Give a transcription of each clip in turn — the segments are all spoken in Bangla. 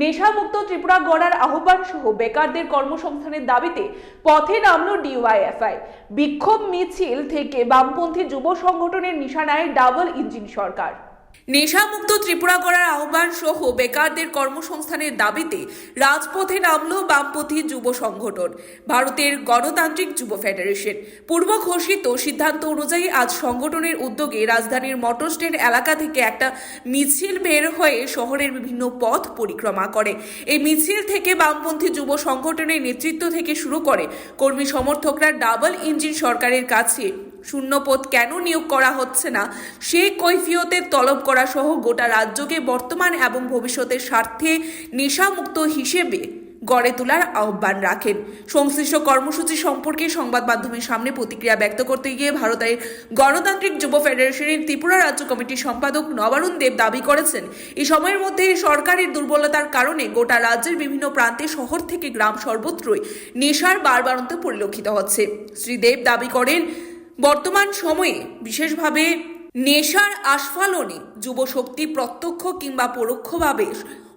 নেশামুক্ত ত্রিপুরা গড়ার আহ্বান সহ বেকারদের কর্মসংস্থানের দাবিতে পথে নামল ডিওয়াইএফআই। বিক্ষোভ মিছিল থেকে বামপন্থী যুব সংগঠনের নিশানায় ডাবল ইঞ্জিন সরকার। নেশামুক্ত ত্রিপুরা গড়ার আহ্বান সহ বেকারদের কর্মসংস্থানের দাবিতে রাজপথে নামল বামপন্থী যুব সংগঠন, ভারতের গণতান্ত্রিক যুব ফেডারেশন। পূর্ব ঘোষিত সিদ্ধান্ত অনুযায়ী আজ সংগঠনের উদ্যোগে রাজধানীর মোটর স্ট্যান্ড এলাকা থেকে একটা মিছিল বের হয়ে শহরের বিভিন্ন পথ পরিক্রমা করে। এই মিছিল থেকে বামপন্থী যুব সংগঠনের নেতৃত্ব থেকে শুরু করে কর্মী সমর্থকরা ডাবল ইঞ্জিন সরকারের কাছে শূন্যপদ কেন নিয়োগ করা হচ্ছে না? সেই কৈফিয়তের তলব করা সহ গোটা রাজ্যকে বর্তমান এবং ভবিষ্যতের স্বার্থে নেশামুক্ত হিসেবে গড়ে তোলার আহ্বান রাখেন। সংশ্লিষ্ট কর্মসূচি সম্পর্কে সংবাদ মাধ্যমের সামনে প্রতিক্রিয়া ব্যক্ত করতে গিয়ে ভারতের গণতান্ত্রিক যুব ফেডারেশনের ত্রিপুরা রাজ্য কমিটির সম্পাদক নবারুণ দেব দাবি করেছেন এই সময়ের মধ্যে সরকারের দুর্বলতার কারণে গোটা রাজ্যের বিভিন্ন প্রান্তে, শহর থেকে গ্রাম সর্বত্রই নেশার বারবারন্ত পরিলক্ষিত হচ্ছে। শ্রী দেব দাবি করেন বর্তমান সময়ে বিশেষভাবে নেশার আস্ফালনে যুবশক্তি প্রত্যক্ষ কিংবা পরোক্ষভাবে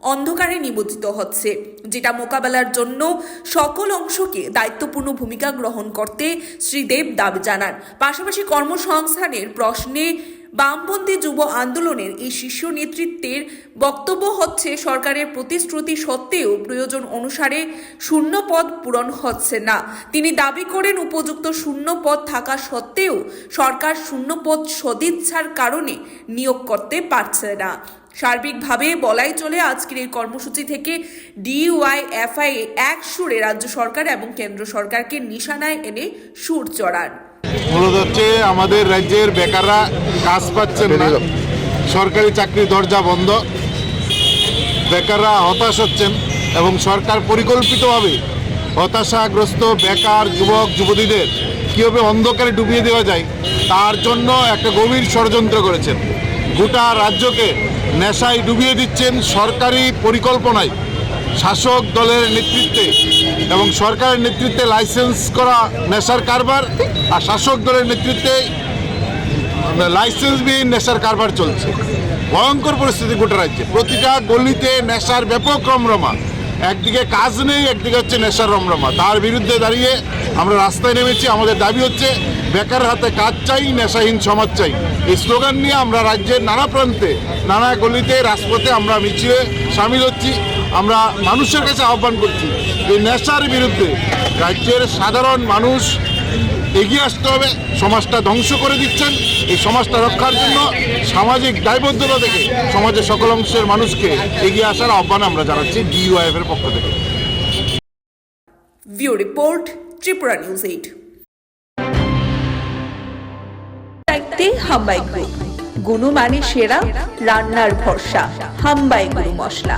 অন্ধকারে নিবজিত হচ্ছে, যেটা মোকাবেলার জন্য সকল অংশকে দায়িত্বপূর্ণ ভূমিকা গ্রহণ করতে শ্রীদেব দাবি জানান। পাশাপাশি কর্মসংস্থানের প্রশ্নে বামপন্থী যুব আন্দোলনের এই শীর্ষ নেতৃত্বের বক্তব্য হচ্ছে, সরকারের প্রতিশ্রুতি সত্ত্বেও প্রয়োজন অনুসারে শূন্য পদ পূরণ হচ্ছে না। তিনি দাবি করেন, উপযুক্ত শূন্য পদ থাকা সত্ত্বেও সরকার শূন্য পদ সদিচ্ছার কারণে নিয়োগ করতে পারছে না। সার্বিকভাবে বলাই চলে, আজকের এই কর্মসূচি থেকে ডিওয়াই ডিওয়াইএফআই এক সুরে রাজ্য সরকার এবং কেন্দ্র সরকারকে নিশানায় এনে সুর চড়ান। মূলত হচ্ছে আমাদের রাজ্যের বেকাররা কাজ পাচ্ছেন না। সরকারি চাকরি দরজা বন্ধ। বেকাররা হতাশ হচ্ছেন এবং সরকার পরিকল্পিতভাবে হতাশাগ্রস্ত বেকার যুবক যুবতীদের কীভাবে অন্ধকারে ডুবিয়ে দেওয়া যায় তার জন্য একটা গভীর ষড়যন্ত্র করেছেন। গোটা রাজ্যকে নেশায় ডুবিয়ে দিচ্ছেন সরকারি পরিকল্পনায়। শাসক দলের নেতৃত্বে এবং সরকারের নেতৃত্বে লাইসেন্স করা নেশার কারবার আর শাসক দলের নেতৃত্বে লাইসেন্সবিহীন নেশার কারবার চলছে। ভয়ঙ্কর পরিস্থিতি গোটা রাজ্যে। প্রতিটা গলিতে নেশার ব্যাপক রমরমা। একদিকে কাজ নেই, একদিকে হচ্ছে নেশার রমরমা। তার বিরুদ্ধে দাঁড়িয়ে আমরা রাস্তায় নেমেছি। আমাদের দাবি হচ্ছে, বেকার হাতে কাজ চাই, নেশাহীন সমাজ চাই। এই স্লোগান নিয়ে আমরা রাজ্যের নানা প্রান্তে, নানা গলিতে, রাজপথে আমরা মিছিলে সামিল হচ্ছি। আমরা মানুষের কাছে আহ্বান করছি এই নেশার বিরুদ্ধে রাজ্যের সাধারণ মানুষ এগিয়ে আসতে হবে সমাজটা ধ্বংস করে দিচ্ছেন। এই সমাজটা রক্ষার জন্য সামাজিক দায়বদ্ধতা থেকে সমাজের সকল অংশের মানুষকে এগিয়ে আসার আহ্বান আমরা জানাচ্ছি ডিইউআইএফ এর পক্ষ থেকে। View report Tripura news eight. হাম্বাই গুণমানে সেরা রান্নার ভরসা হাম্বাই গুরু মশলা।